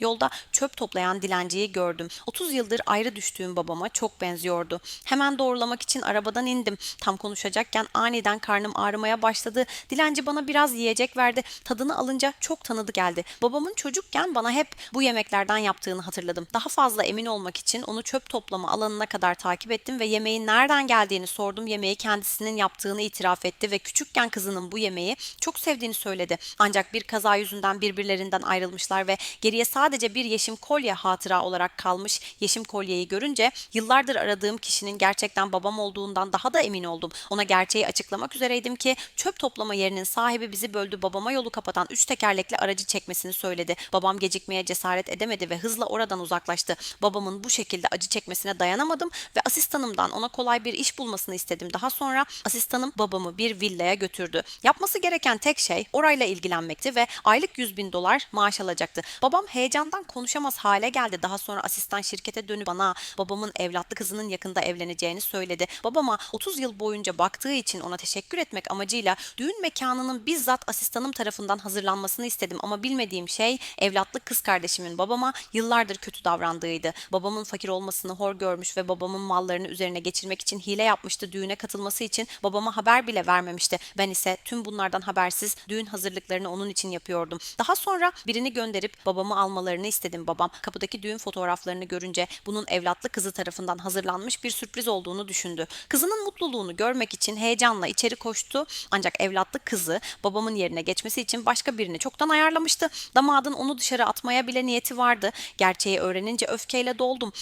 Yolda çöp toplayan dilenciyi gördüm. 30 yıldır ayrı düştüğüm babama çok benziyordu. Hemen doğrulamak için arabadan indim. Tam konuşacakken aniden karnım ağrımaya başladı. Dilenci bana biraz yiyecek verdi. Tadını alınca çok tanıdık geldi. Babamın çocukken bana hep bu yemeklerden yaptığını hatırladım. Daha fazla emin olmak için onu çöp toplama alanına kadar takip ettim ve yemeğin nereden geldiğini sordum. Yemeği kendisinin yaptığını itiraf etti ve küçükken kızının bu yemeği çok sevdiğini söyledi. Ancak bir kaza yüzünden birbirlerinden ayrılmışlar ve geriye sadece bir yeşim kolye hatıra olarak kalmış. Yeşim kolyeyi görünce yıllardır aradığım kişinin gerçekten babam olduğundan daha da emin oldum. Ona gerçeği açıklamak üzereydim ki çöp toplama yerinin sahibi bizi böldü. Babama yolu kapatan üç tekerlekli aracı çekmesini söyledi. Babam gecikmeye cesaret edemedi ve hızla oradan uzaklaştı. Babamın bu şekilde acı çekmesine dayanamadım ve asistanımdan ona kolay bir iş bulmasını istedim. Daha sonra asistanım babamı bir villaya götürdü. Yapması gereken tek şey orayla ilgilenmekti ve aylık 100 bin dolar maaş alacaktı. Babam heyecandan konuşamaz hale geldi. Daha sonra asistan şirkete dönüp bana babamın evlatlı kızının yakında evleneceğini söyledi. Babama 30 yıl boyunca baktığı için ona teşekkür etmek amacıyla düğün mekanının bizzat asistanım tarafından hazırlanmasını istedim ama bilmediğim şey evlatlık kız kardeşimin babama yıllardır kötü davrandığıydı. Babamın fakir olmasını hor görmüş ve babamın mallarını üzerine geçirmek için hile yapmıştı. Düğüne katılması için babama haber bile vermemişti. Ben ise tüm bunlardan habersiz düğün hazırlıklarını onun için yapıyordum. Daha sonra birini gönderip babamı almalarını istedim. Babam kapıdaki düğün fotoğraflarını görünce bunun evlatlı kızı tarafından hazırlanmış bir sürpriz olduğunu düşündü. Kızının mutluluğunu görmek için heyecanla içeri koştu. Ancak evlatlı kızı babamın yerine geçmesi için başka birini çoktan ayarlamıştı. Damadın onu dışarı atmaya bile niyeti vardı. Gerçeği öğrenince öfkeyle doldum.